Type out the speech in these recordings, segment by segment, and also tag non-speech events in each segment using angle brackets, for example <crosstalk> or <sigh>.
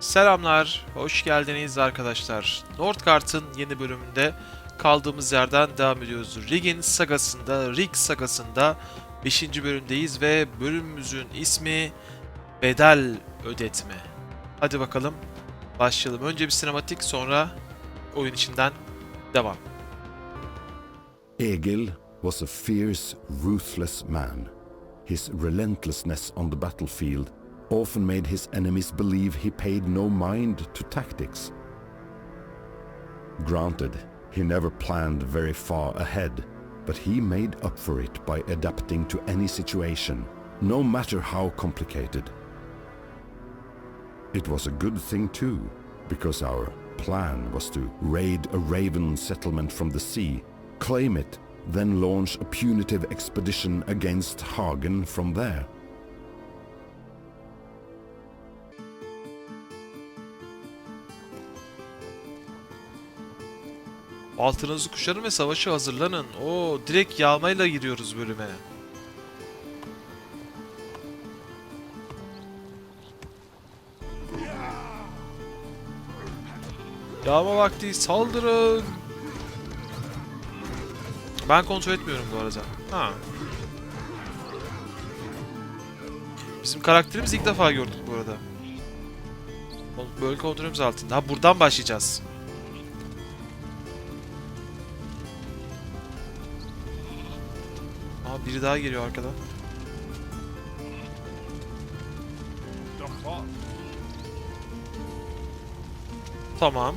Selamlar, hoş geldiniz arkadaşlar. Northgard'ın yeni bölümünde kaldığımız yerden devam ediyoruz. Rig'in sagasında, Rig sagasında 5. bölümdeyiz ve bölümümüzün ismi Bedel Ödetme. Hadi bakalım başlayalım. Önce bir sinematik sonra oyun içinden devam. Egil was a fierce, ruthless man. His relentlessness on the battlefield often made his enemies believe he paid no mind to tactics. Granted, he never planned very far ahead, but he made up for it by adapting to any situation, no matter how complicated. It was a good thing too, because our plan was to raid a raven settlement from the sea, claim it, then launch a punitive expedition against Hagen from there. Altınızı kuşanın ve savaşa hazırlanın. Oo, direkt yağmayla giriyoruz bölüme. Yağma vakti saldırın. Ben kontrol etmiyorum bu arada. Ha. Bizim karakterimizi ilk defa gördük bu arada. Bölge kontrolümüz altında. Ha buradan başlayacağız. Aa biri daha geliyor arkadan. Tamam.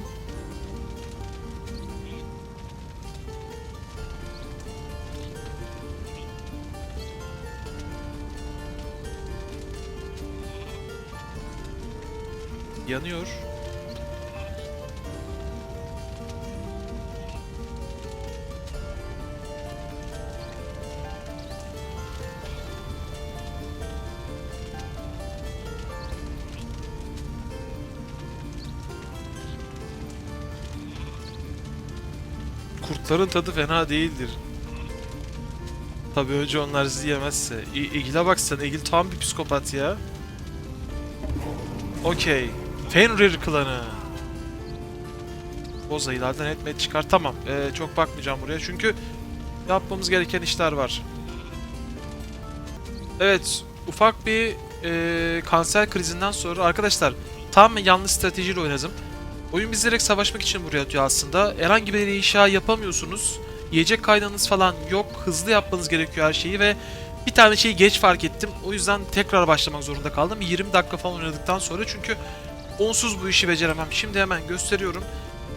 Yanıyor. Kurtların tadı fena değildir. Tabii önce onlar sizi yemezse. Egil'e bak sen, tam bir psikopat ya. Okey. Fenrir klanı. Bozayılardan etmet çıkar. Tamam. Ee, çok bakmayacağım buraya çünkü yapmamız gereken işler var. Evet. Ufak bir ee, kanser krizinden sonra arkadaşlar tam yanlış stratejiyle oynadım. Oyun bizi savaşmak için buraya atıyor aslında. Herhangi bir inşa yapamıyorsunuz. Yiyecek kaynağınız falan yok. Hızlı yapmanız gerekiyor her şeyi ve bir tane şeyi geç fark ettim. O yüzden tekrar başlamak zorunda kaldım. 20 dakika falan oynadıktan sonra çünkü onsuz bu işi beceremem. Şimdi hemen gösteriyorum.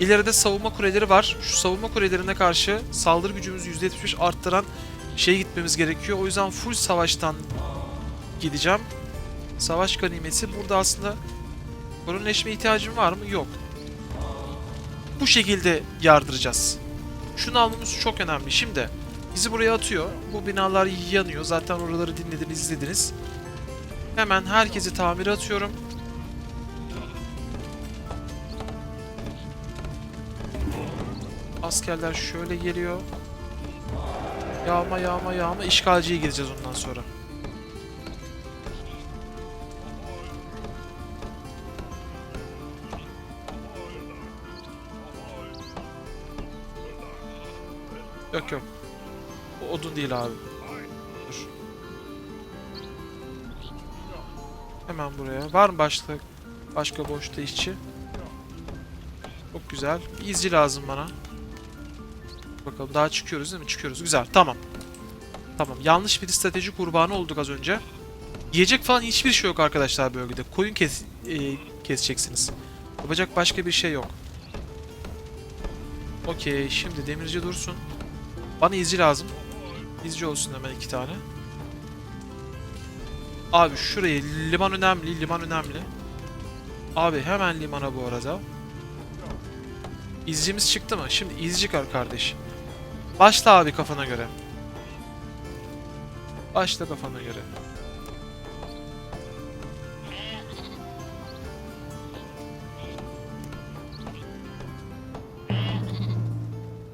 İleride savunma kuleleri var. Şu savunma kulelerine karşı saldırı gücümüzü %75 arttıran şey gitmemiz gerekiyor. O yüzden full savaştan gideceğim. Savaş ganimesi. Burada aslında kolonileşme ihtiyacım var mı? Yok bu şekilde yardıracağız. Şunu almamız çok önemli. Şimdi bizi buraya atıyor. Bu binalar yanıyor. Zaten oraları dinlediniz, izlediniz. Hemen herkesi tamire atıyorum. Askerler şöyle geliyor. Yağma yağma yağma işgalciye gireceğiz ondan sonra. Yok yok. O odun değil abi. Dur. Hemen buraya. Var mı başka başka boşta işçi? Çok güzel. Bir izci lazım bana. Bakalım daha çıkıyoruz değil mi? Çıkıyoruz. Güzel. Tamam. Tamam. Yanlış bir strateji kurbanı olduk az önce. Yiyecek falan hiçbir şey yok arkadaşlar bölgede. Koyun kes e, keseceksiniz. Yapacak başka bir şey yok. Okey. Şimdi demirci dursun. Bana izci lazım. İzci olsun hemen iki tane. Abi şuraya liman önemli, liman önemli. Abi hemen limana bu arada. İzcimiz çıktı mı? Şimdi izci kar kardeş. Başla abi kafana göre. Başla kafana göre.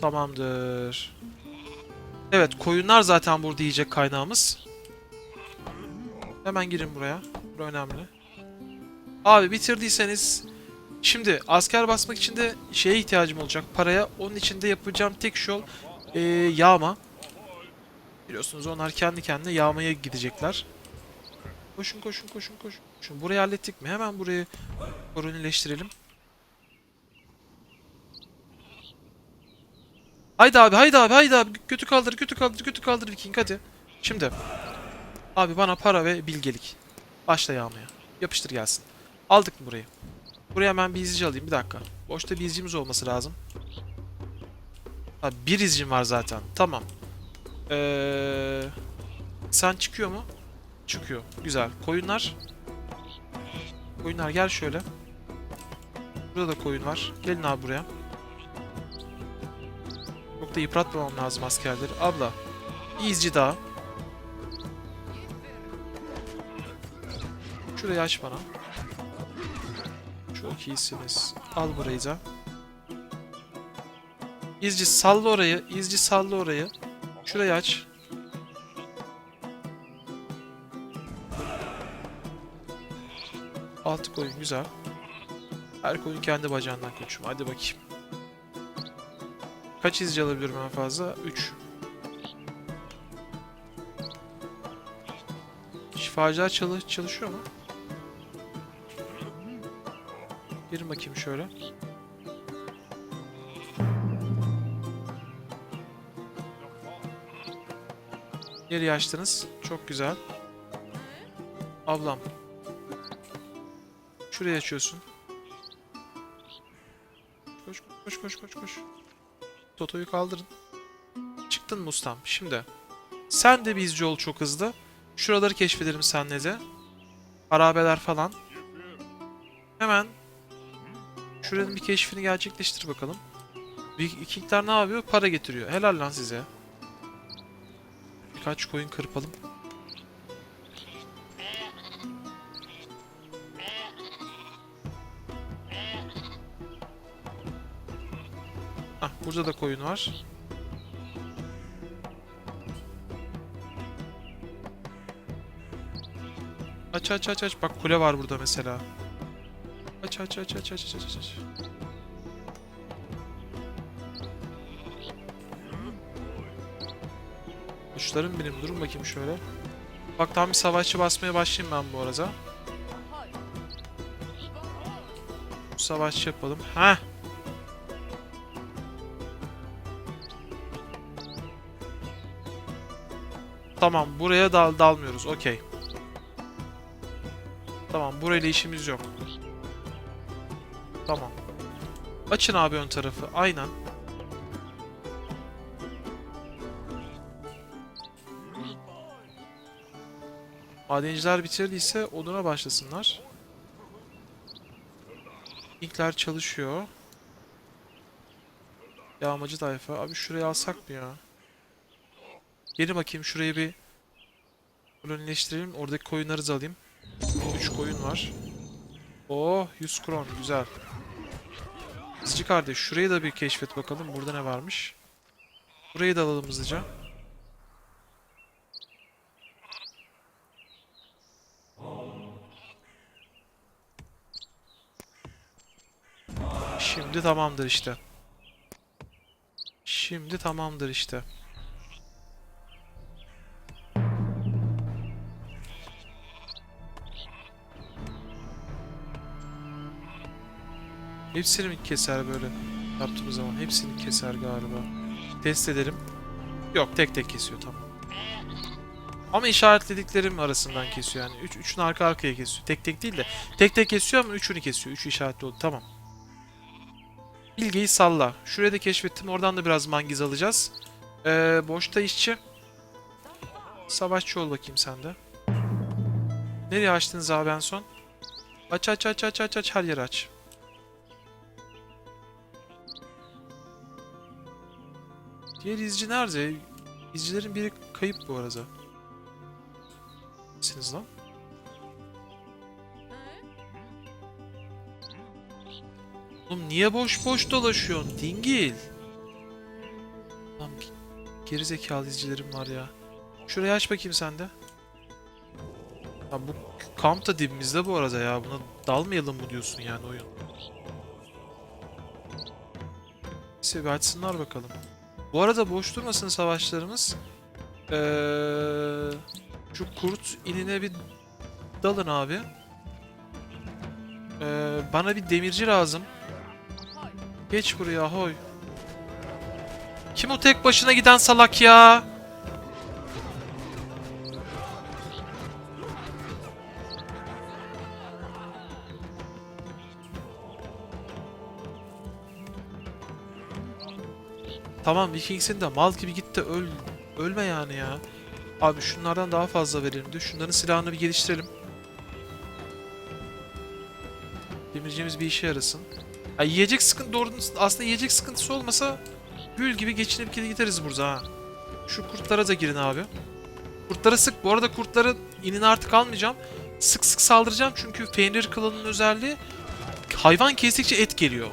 Tamamdır. Evet koyunlar zaten burada yiyecek kaynağımız. Hemen girin buraya. Bu önemli. Abi bitirdiyseniz şimdi asker basmak için de şeye ihtiyacım olacak paraya. Onun için de yapacağım tek şey yol ee, yağma. Biliyorsunuz onlar kendi kendine yağmaya gidecekler. Koşun koşun koşun koşun. Şimdi burayı hallettik mi? Hemen burayı kolonileştirelim. Haydi abi haydi abi haydi abi. Götü kaldır götü kaldır götü kaldır Viking hadi. Şimdi. Abi bana para ve bilgelik. Başla yağmaya. Yapıştır gelsin. Aldık mı burayı? Buraya hemen bir izci alayım bir dakika. Boşta bir izcimiz olması lazım. Ha bir izcim var zaten. Tamam. Ee, sen çıkıyor mu? Çıkıyor. Güzel. Koyunlar. Koyunlar gel şöyle. Burada da koyun var. Gelin abi buraya. Çok da yıpratmamam lazım askerleri. Abla. İzci daha. Şurayı aç bana. Çok iyisiniz. Al burayı da. İzci salla orayı. İzci salla orayı. Şurayı aç. Altı koyun güzel. Her koyun kendi bacağından koçum. Hadi bakayım. Kaç izci alabiliyorum en fazla? 3. Şifacılar çalış çalışıyor mu? Girin bakayım şöyle. Nereye açtınız? Çok güzel. Ablam. Şuraya açıyorsun. Koş koş koş koş koş. Toto'yu kaldırın. Çıktın mı ustam? Şimdi. Sen de bir izci ol çok hızlı. Şuraları keşfedelim senle de. Harabeler falan. Hemen şuranın bir keşfini gerçekleştir bakalım. Vikingler ne yapıyor? Para getiriyor. Helal lan size. Birkaç koyun kırpalım. Burada da koyun var. Aç aç aç aç. Bak kule var burada mesela. Aç aç aç aç aç aç aç aç. Uçlarım benim. Durun bakayım şöyle. Bak tam bir savaşçı basmaya başlayayım ben bu arada. Savaşçı yapalım. Heh. Tamam buraya dal dalmıyoruz. Okey. Tamam burayla işimiz yok. Tamam. Açın abi ön tarafı. Aynen. Madenciler bitirdiyse oduna başlasınlar. Linkler çalışıyor. Yağmacı tayfa. Abi şurayı alsak mı ya? Gelin bakayım şurayı bir kolonileştirelim. Oradaki koyunları da alayım. 3 koyun var. Oh 100 kron güzel. Hızlıca kardeş şurayı da bir keşfet bakalım. Burada ne varmış? Burayı da alalım hızlıca. Şimdi tamamdır işte. Şimdi tamamdır işte. Hepsini mi keser böyle yaptığımız zaman? Hepsini keser galiba. Test edelim. Yok tek tek kesiyor tamam. Ama işaretlediklerim arasından kesiyor yani. Üç, üçünü arka arkaya kesiyor. Tek tek değil de. Tek tek kesiyor ama üçünü kesiyor. Üçü işaretli oldu. Tamam. Bilgeyi salla. Şuraya da keşfettim. Oradan da biraz mangiz alacağız. Ee, boşta işçi. Savaşçı ol bakayım sen de. Nereye açtınız abi en son? Aç aç aç aç aç aç her yeri aç. Diğer izci nerede? İzcilerin biri kayıp bu arada. Misiniz lan? Oğlum niye boş boş dolaşıyorsun? Dingil. Lan bir gerizekalı izcilerim var ya. Şurayı aç bakayım sen de. Ha bu kamp da dibimizde bu arada ya. Buna dalmayalım mı diyorsun yani oyun? Neyse bir açsınlar bakalım. Bu arada boş durmasın savaşlarımız. Ee, şu kurt inine bir dalın abi. Ee, bana bir demirci lazım. Geç buraya hoy. Kim o tek başına giden salak ya? Tamam Vikings'in de mal gibi git de öl. Ölme yani ya. Abi şunlardan daha fazla verelim diyor. Şunların silahını bir geliştirelim. Demirciğimiz bir işe yarasın. Ya yiyecek sıkıntı doğru aslında yiyecek sıkıntısı olmasa gül gibi geçinip gideriz burada ha. Şu kurtlara da girin abi. Kurtlara sık. Bu arada kurtların inini artık almayacağım. Sık sık saldıracağım çünkü Fenrir klanının özelliği hayvan kestikçe et geliyor.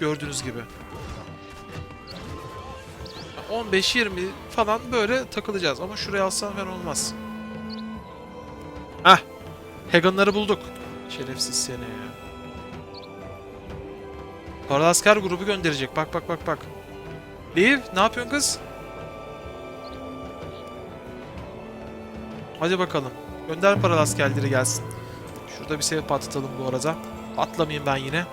Gördüğünüz gibi. 15-20 falan böyle takılacağız ama şuraya alsam falan olmaz. Heh. Hagan'ları bulduk. Şerefsiz seni ya. Paralı asker grubu gönderecek. Bak bak bak bak. Liv ne yapıyorsun kız? Hadi bakalım. Gönder paralı askerleri gelsin. Şurada bir sev patlatalım bu arada. Atlamayayım ben yine.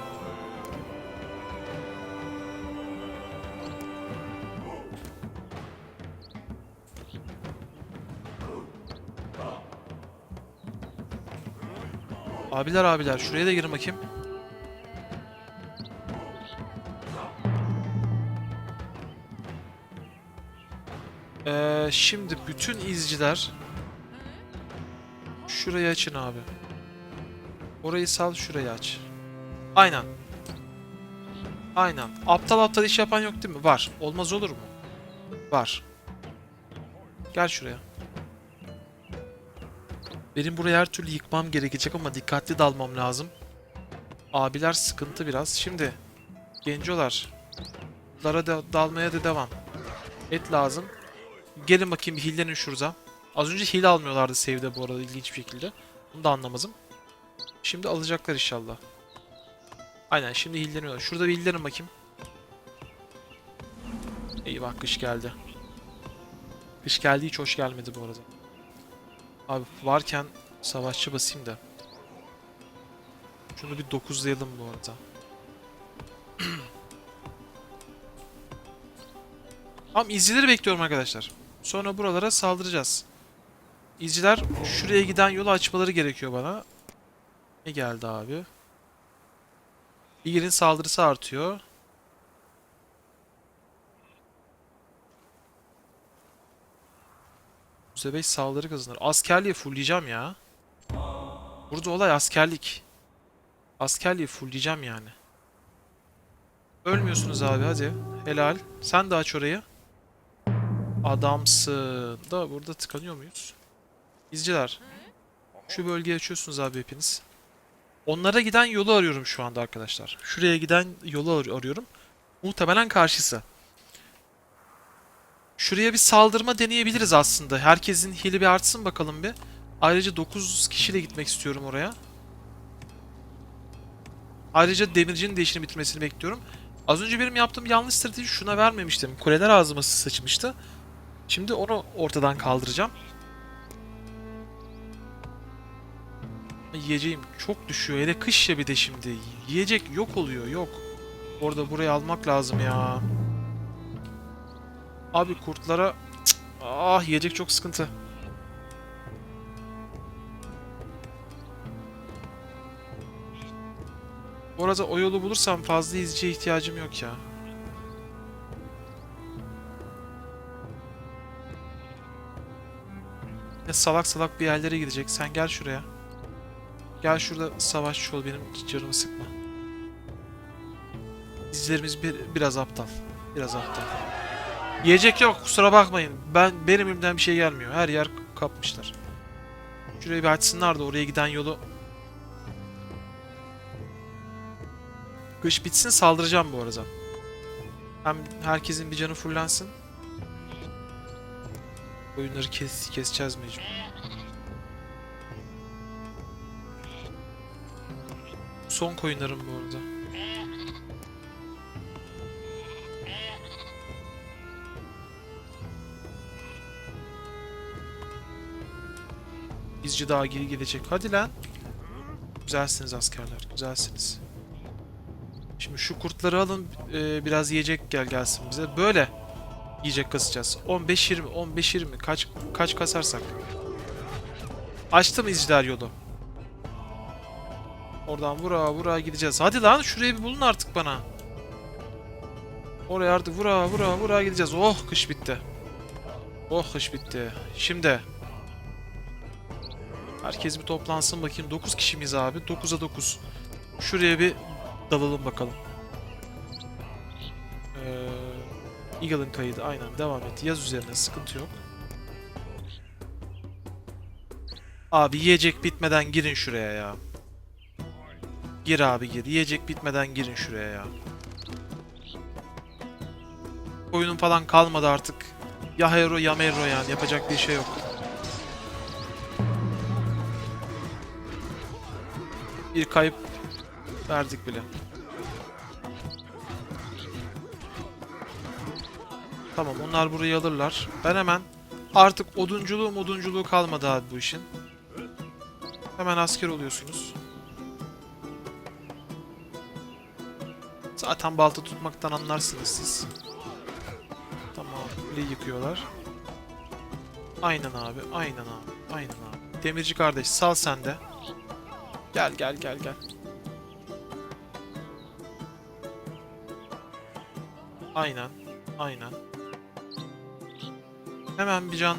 Abiler abiler şuraya da girin bakayım. Ee, şimdi bütün izciler şurayı açın abi. Orayı sal şurayı aç. Aynen. Aynen. Aptal aptal iş yapan yok değil mi? Var. Olmaz olur mu? Var. Gel şuraya. Benim burayı her türlü yıkmam gerekecek ama dikkatli dalmam lazım. Abiler sıkıntı biraz. Şimdi gencolar. Lara da, dalmaya da devam. Et lazım. Gelin bakayım bir hillenin şurada. Az önce hile almıyorlardı save'de bu arada ilginç bir şekilde. Bunu da anlamadım. Şimdi alacaklar inşallah. Aynen şimdi hilleniyorlar. Şurada bir hillenin bakayım. Eyvah kış geldi. Kış geldi hiç hoş gelmedi bu arada. Abi varken savaşçı basayım da. Şunu bir 9'layalım bu arada. <clears throat> Tamam izcileri bekliyorum arkadaşlar. Sonra buralara saldıracağız. İzciler şuraya giden yolu açmaları gerekiyor bana. Ne geldi abi? İgir'in saldırısı artıyor. %5 saldırı kazanır. Askerliği fullleyeceğim ya. Burada olay askerlik. Askerliği fullleyeceğim yani. Ölmüyorsunuz abi hadi. Helal. Sen de aç orayı. Adamsın. Da burada tıkanıyor muyuz? İzciler. Şu bölgeyi açıyorsunuz abi hepiniz. Onlara giden yolu arıyorum şu anda arkadaşlar. Şuraya giden yolu ar- arıyorum. Muhtemelen karşısı. Şuraya bir saldırma deneyebiliriz aslında. Herkesin hili bir artsın bakalım bir. Ayrıca 9 kişiyle gitmek istiyorum oraya. Ayrıca demircinin de bitirmesini bekliyorum. Az önce benim yaptığım yanlış strateji şuna vermemiştim. Kuleler ağzıma sıçmıştı. Şimdi onu ortadan kaldıracağım. Yiyeceğim çok düşüyor. Hele kış ya bir de şimdi. Yiyecek yok oluyor. Yok. Orada burayı almak lazım ya. Abi kurtlara... Ah yiyecek çok sıkıntı. Bu arada o yolu bulursam fazla izciye ihtiyacım yok ya. Ne salak salak bir yerlere gidecek. Sen gel şuraya. Gel şurada savaşçı ol benim canımı sıkma. İzlerimiz bir, biraz aptal. Biraz aptal. Yiyecek yok kusura bakmayın. Ben benim elimden bir şey gelmiyor. Her yer kapmışlar. Şurayı bir açsınlar da oraya giden yolu. Kış bitsin saldıracağım bu arada. Hem herkesin bir canı fullensin. Oyunları kes keseceğiz mecbur. Son koyunlarım bu arada. Bizci daha geri gidecek. Hadi lan. Güzelsiniz askerler. Güzelsiniz. Şimdi şu kurtları alın. e, biraz yiyecek gel gelsin bize. Böyle yiyecek kasacağız. 15-20, 15-20. Kaç kaç kasarsak. Açtım izciler yolu. Oradan vura vura gideceğiz. Hadi lan şurayı bir bulun artık bana. Oraya artık vura vura vura gideceğiz. Oh kış bitti. Oh kış bitti. Şimdi. Herkes bir toplansın bakayım. 9 kişi miyiz abi? 9'a 9. Şuraya bir dalalım bakalım. Ee, Eagle'ın kaydı aynen devam et. Yaz üzerine sıkıntı yok. Abi yiyecek bitmeden girin şuraya ya. Gir abi gir. Yiyecek bitmeden girin şuraya ya. Oyunun falan kalmadı artık. Ya hero ya mero yani yapacak bir şey yok. Bir kayıp verdik bile. Tamam onlar burayı alırlar. Ben hemen artık odunculuğu modunculuğu kalmadı abi bu işin. Hemen asker oluyorsunuz. Zaten balta tutmaktan anlarsınız siz. Tamam, kuleyi yıkıyorlar. Aynen abi, aynen abi, aynen abi. Demirci kardeş sal sen de. Gel gel gel gel. Aynen, aynen. Hemen bir can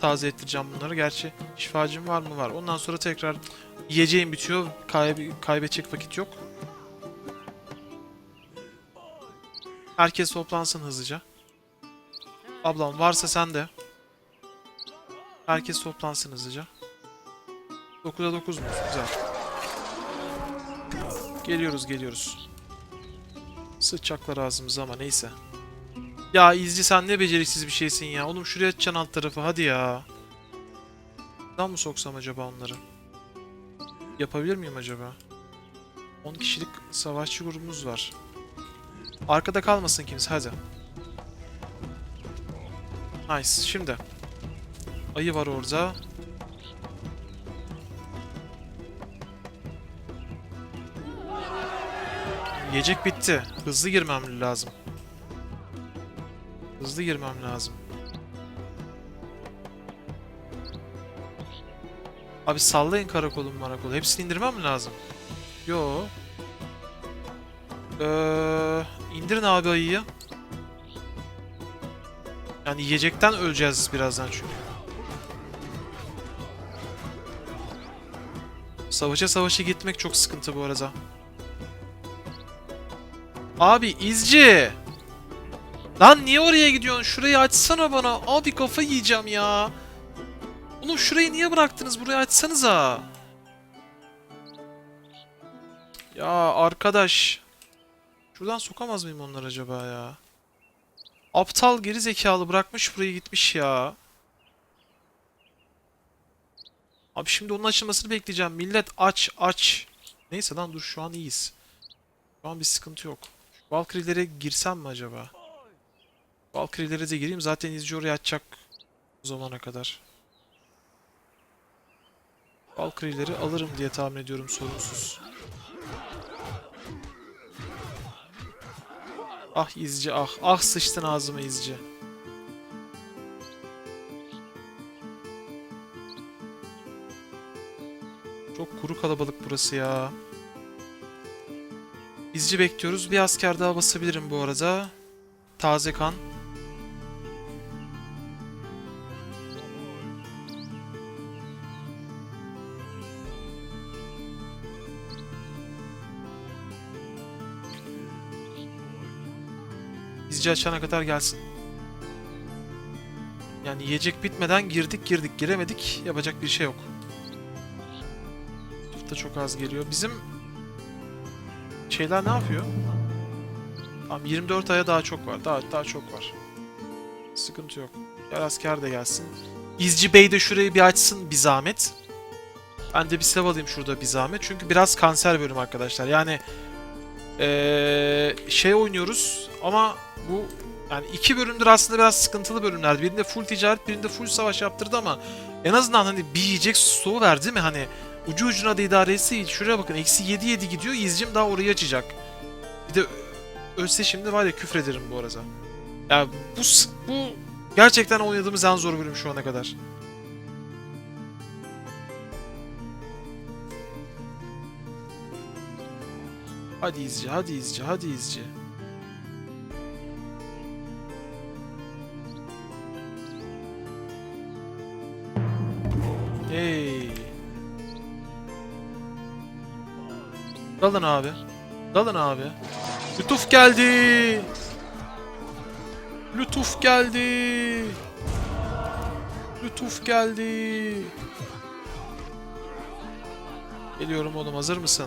taze ettireceğim bunları. Gerçi şifacım var mı? Var. Ondan sonra tekrar yiyeceğim bitiyor. Kayb kaybedecek vakit yok. Herkes toplansın hızlıca. Ablam varsa sen de. Herkes toplansın hızlıca. 9'a 9 mu? Güzel. Geliyoruz geliyoruz. Sıçacaklar ağzımıza ama neyse. Ya izci sen ne beceriksiz bir şeysin ya. Oğlum şuraya açacaksın alt tarafı hadi ya. Daha mı soksam acaba onları? Yapabilir miyim acaba? 10 kişilik savaşçı grubumuz var. Arkada kalmasın kimse hadi. Nice. Şimdi. Ayı var orada. Yiyecek bitti. Hızlı girmem lazım. Hızlı girmem lazım. Abi sallayın karakolu marakolu. Hepsini indirmem mi lazım? Yo. Ee, indirin abi ayıyı. Yani yiyecekten öleceğiz birazdan çünkü. Savaşa savaşa gitmek çok sıkıntı bu arada. Abi izci. Lan niye oraya gidiyorsun? Şurayı açsana bana. Abi kafa yiyeceğim ya. Oğlum şurayı niye bıraktınız? Burayı açsanıza. Ya arkadaş. Şuradan sokamaz mıyım onları acaba ya? Aptal geri zekalı bırakmış burayı gitmiş ya. Abi şimdi onun açılmasını bekleyeceğim. Millet aç aç. Neyse lan dur şu an iyiyiz. Şu an bir sıkıntı yok. Valkyrie'lere girsem mi acaba? Valkyrie'lere de gireyim. Zaten izci oraya açacak o zamana kadar. Valkyrie'leri alırım diye tahmin ediyorum sorunsuz. Ah izci ah. Ah sıçtın ağzıma izci. Çok kuru kalabalık burası ya. İzci bekliyoruz. Bir asker daha basabilirim bu arada. Taze kan. İzci açana kadar gelsin. Yani yiyecek bitmeden girdik girdik giremedik. Yapacak bir şey yok. Tufta çok az geliyor. Bizim şeyler ne yapıyor? Tamam 24 aya daha çok var. Daha daha çok var. Sıkıntı yok. Gel asker de gelsin. İzci Bey de şurayı bir açsın bir zahmet. Ben de bir sev alayım şurada bir zahmet. Çünkü biraz kanser bölüm arkadaşlar. Yani ee, şey oynuyoruz ama bu yani iki bölümdür aslında biraz sıkıntılı bölümlerdi. Birinde full ticaret, birinde full savaş yaptırdı ama en azından hani bir yiyecek stoğu verdi mi hani ucu ucuna da idare etse. Şuraya bakın eksi 7 7 gidiyor. İzcim daha orayı açacak. Bir de ölse şimdi var ya küfrederim bu arada. Ya bu bu gerçekten oynadığımız en zor bölüm şu ana kadar. Hadi izci, hadi izci, hadi izci. Dalın abi. Dalın abi. Lütuf geldi. Lütuf geldi. Lütuf geldi. Geliyorum oğlum hazır mısın?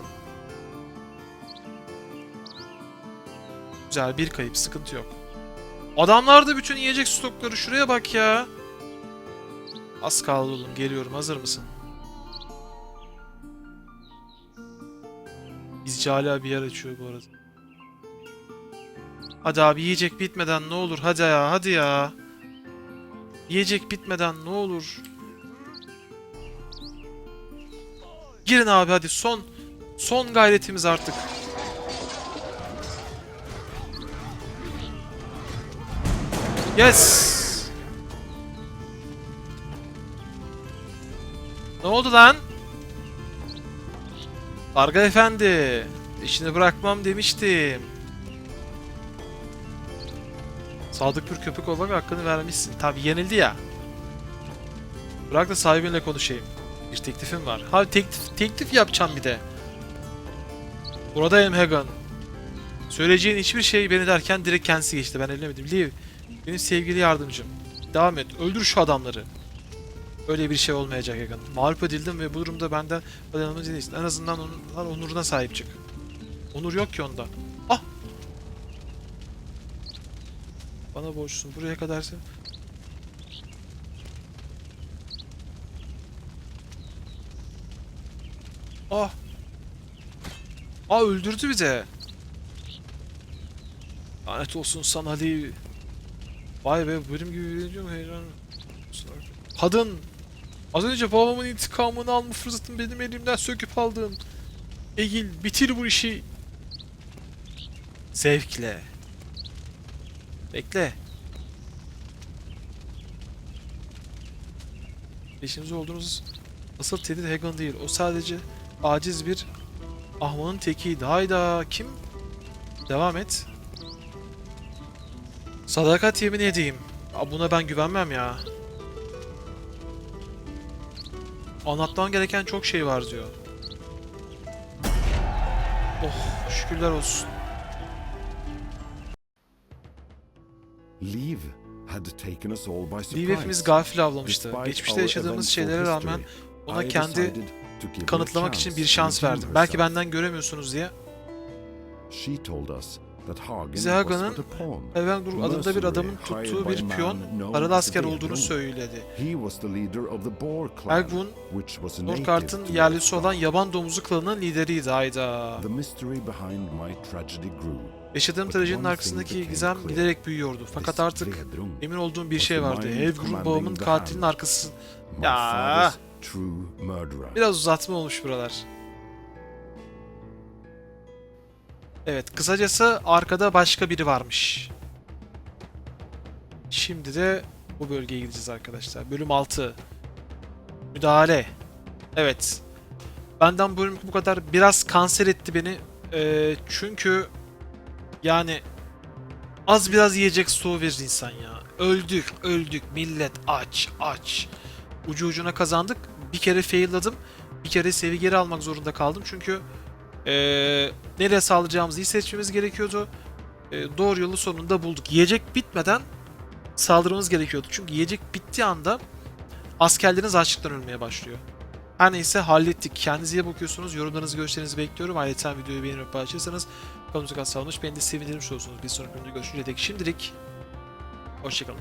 Güzel bir kayıp sıkıntı yok. Adamlarda bütün yiyecek stokları şuraya bak ya. Az kaldı oğlum geliyorum hazır mısın? Bizce hala bir yer açıyor bu arada. Hadi abi yiyecek bitmeden ne olur hadi ya hadi ya. Yiyecek bitmeden ne olur. Girin abi hadi son son gayretimiz artık. Yes. Ne oldu lan? Karga efendi. İşini bırakmam demiştim. Sadık bir köpek olarak hakkını vermişsin. Tabi yenildi ya. Bırak da sahibinle konuşayım. Bir teklifim var. Ha teklif, teklif yapacağım bir de. Buradayım Hagan. Söyleyeceğin hiçbir şey beni derken direkt kendisi geçti. Ben ellemedim. Liv, benim sevgili yardımcım. Devam et. Öldür şu adamları. Öyle bir şey olmayacak Hagan. Mağlup edildim ve bu durumda benden dayanamaz değilsin. En azından onun onuruna sahip çık. Onur yok ki onda. Ah! Bana borçlusun. Buraya kadarsa... Ah! Aa öldürdü bir de. Lanet olsun sana Ali. Vay be benim gibi birinci mi heyecan. Kadın. Az önce babamın intikamını alma fırsatını benim elimden söküp aldın. Egil bitir bu işi. Zevkle. Bekle. Peşimizde olduğunuz asıl tehdit Hagan değil. O sadece aciz bir ahmanın tekiydi. Hayda kim? Devam et. Sadakat yemin edeyim. Buna ben güvenmem ya. Anlatmam gereken çok şey var diyor. Oh şükürler olsun. Leave had taken us all by surprise. Liv hepimiz gafil avlamıştı. Geçmişte yaşadığımız şeylere rağmen ona kendi kanıtlamak için bir şans verdim. Belki benden göremiyorsunuz diye. She told us Bize pawn. Evengur adında bir adamın tuttuğu bir piyon, paralı as asker olduğunu söyledi. Native Norkart'ın yerlisi olan yaban domuzu klanının lideriydi hayda. Yaşadığım trajedinin arkasındaki gizem giderek büyüyordu. Fakat artık emin olduğum bir şey vardı. commanding babamın katilinin arkası. Ya. Biraz uzatma olmuş buralar. Evet, kısacası arkada başka biri varmış. Şimdi de bu bölgeye gideceğiz arkadaşlar. Bölüm 6. Müdahale. Evet. Benden bu bölüm bu kadar. Biraz kanser etti beni. Ee, çünkü yani az biraz yiyecek stoğu verir insan ya. Öldük, öldük. Millet aç, aç. Ucu ucuna kazandık. Bir kere failladım. Bir kere sevi geri almak zorunda kaldım. Çünkü eee nereye sağlayacağımızı iyi seçmemiz gerekiyordu. Eee, doğru yolu sonunda bulduk. Yiyecek bitmeden saldırmamız gerekiyordu. Çünkü yiyecek bittiği anda askerleriniz açlıktan ölmeye başlıyor. Her neyse hallettik. Kendinize iyi bakıyorsunuz. Yorumlarınızı, görüşlerinizi bekliyorum. Ayrıca videoyu beğenip paylaşırsanız kanalımıza katılmış. Beni de sevindirmiş olursunuz. Bir sonraki videoda görüşünceye şimdilik hoşçakalın.